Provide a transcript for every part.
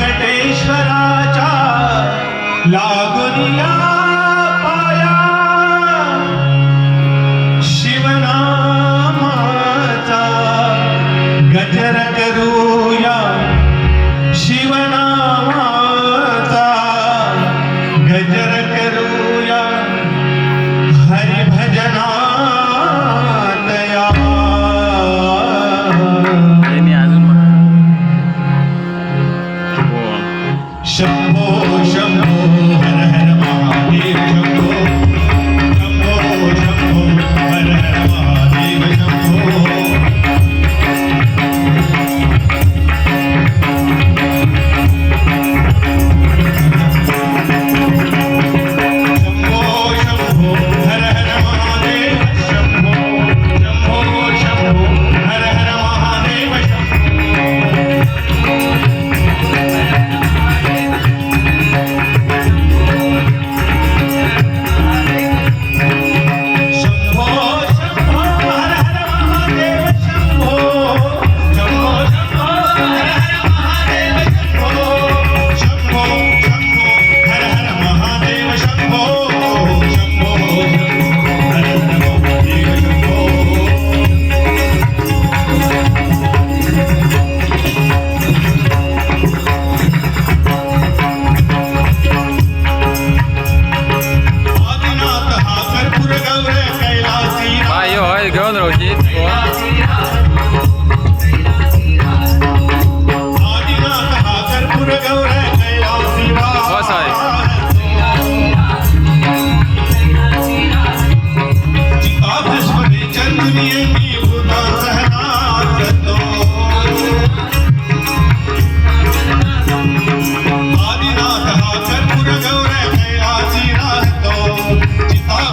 व्यंकटेश्वराच्या लागुनिया पाया। शिवनामाचा गजर करू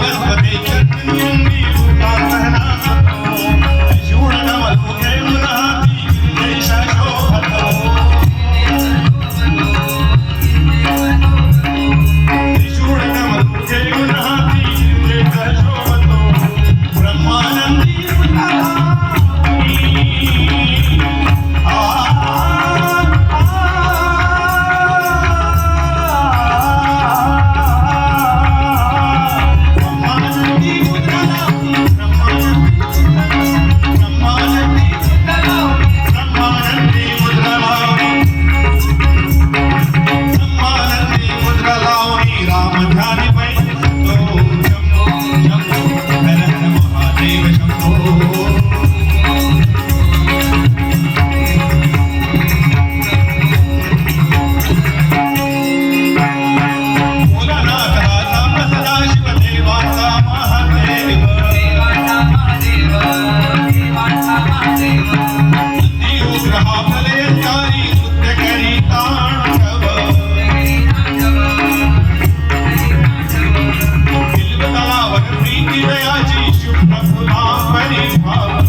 Thank you. you're not so many times.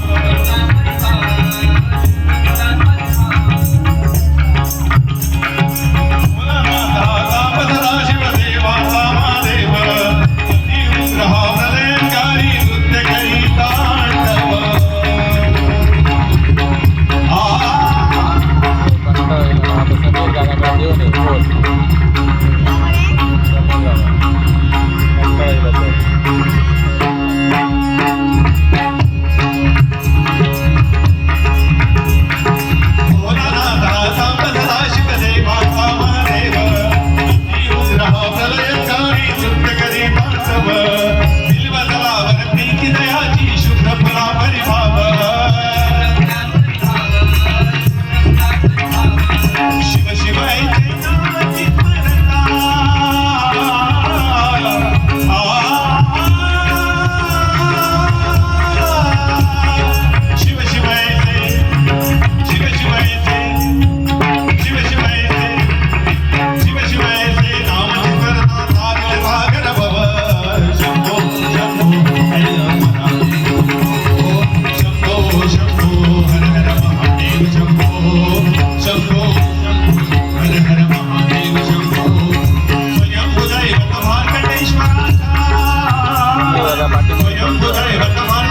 వర్తమాన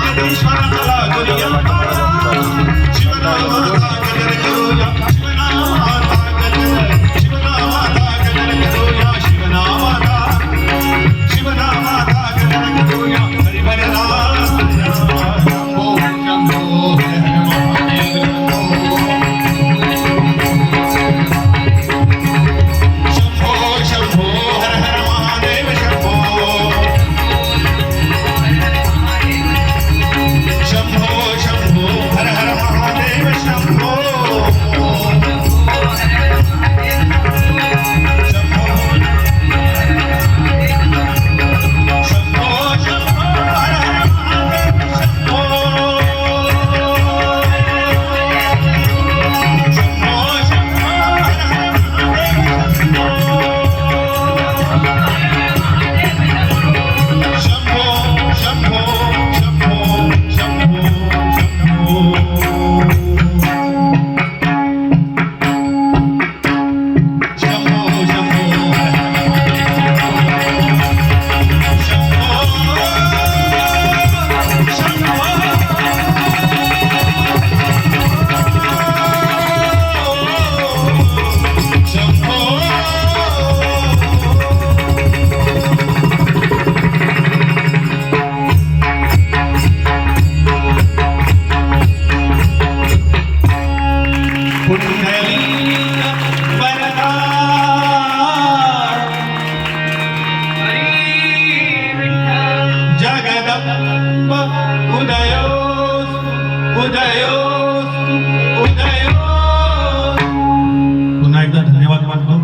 కళా